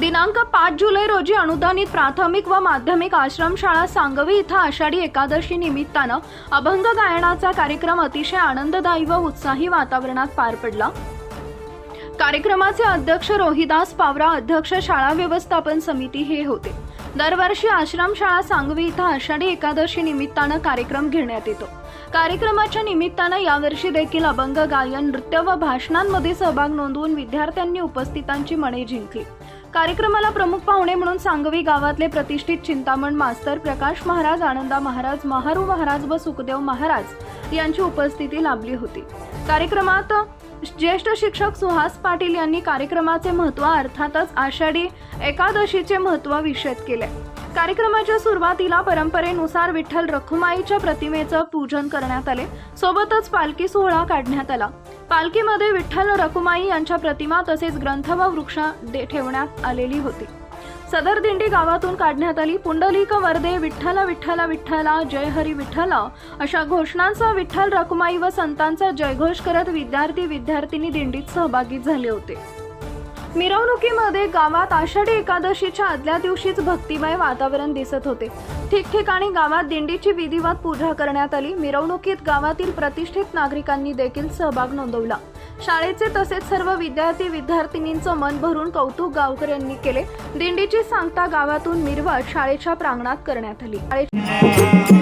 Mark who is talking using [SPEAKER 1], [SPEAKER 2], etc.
[SPEAKER 1] दिनांक पाच जुलै रोजी अनुदानित प्राथमिक व माध्यमिक आश्रमशाळा सांगवी इथं आषाढी एकादशी निमित्तानं अभंग गायनाचा कार्यक्रम अतिशय आनंददायी व उत्साही वातावरणात पार पडला. कार्यक्रमाचे अध्यक्ष रोहिदास पावरा अध्यक्ष शाळा व्यवस्थापन समिती हे होते. दरवर्षी आश्रमशाळा सांगवी इथं आषाढी एकादशी निमित्तानं कार्यक्रम घेण्यात येतो. कार्यक्रमाच्या निमित्तानं यावर्षी देखील अभंग गायन नृत्य व भाषणांमध्ये सहभाग नोंदवून विद्यार्थ्यांनी उपस्थितांची मने जिंकली. कार्यक्रमाला प्रमुख पाहुणे म्हणून सांगवी गावातले प्रतिष्ठित चिंतामण मास्तर प्रकाश महाराज आनंदा महाराज महारू महाराज व सुखदेव महाराज यांची उपस्थिती लाभली होती. कार्यक्रमात ज्येष्ठ शिक्षक सुहास पाटील यांनी कार्यक्रमाचे महत्त्व अर्थातच आषाढी एकादशीचे महत्त्व विषद केले. कार्यक्रमाच्या सुरुवातीला परंपरेनुसार विठ्ठल रखुमाईच्या प्रतिमेचं पूजन करण्यात आले. सोबतच पालखी सोहळा काढण्यात आला. पालखीमध्ये विठ्ठल रखुमाई यांच्या प्रतिमा तसेच ग्रंथ व वृक्ष दे- ठेवण्यात आलेली होती. सदर दिंडी गावातून काढण्यात आली. पुंडलिक वर्दे विठ्ठल विठ्ठल विठ्ठला जय हरी विठ्ठल अशा घोषणांचा विठ्ठल रखुमाई व संतांचा जयघोष करत विद्यार्थी विद्यार्थिनी दिंडीत सहभागी झाले होते. मिरवणुकीमध्ये गावात आषाढी एकादशीच्या आदल्या दिवशीच भक्तिमय वातावरण दिसत होते. ठिकठिकाणी गावात दिंडीची विधिवत पूजा करण्यात आली. मिरवणुकीत गावातील प्रतिष्ठित नागरिकांनी देखील सहभाग नोंदवला. शाळेचे तसेच सर्व विद्यार्थी विद्यार्थिनींचं मन भरून कौतुक गावकऱ्यांनी केले. दिंडीची सांगता गावातून मिरवत शाळेच्या प्रांगणात करण्यात आली.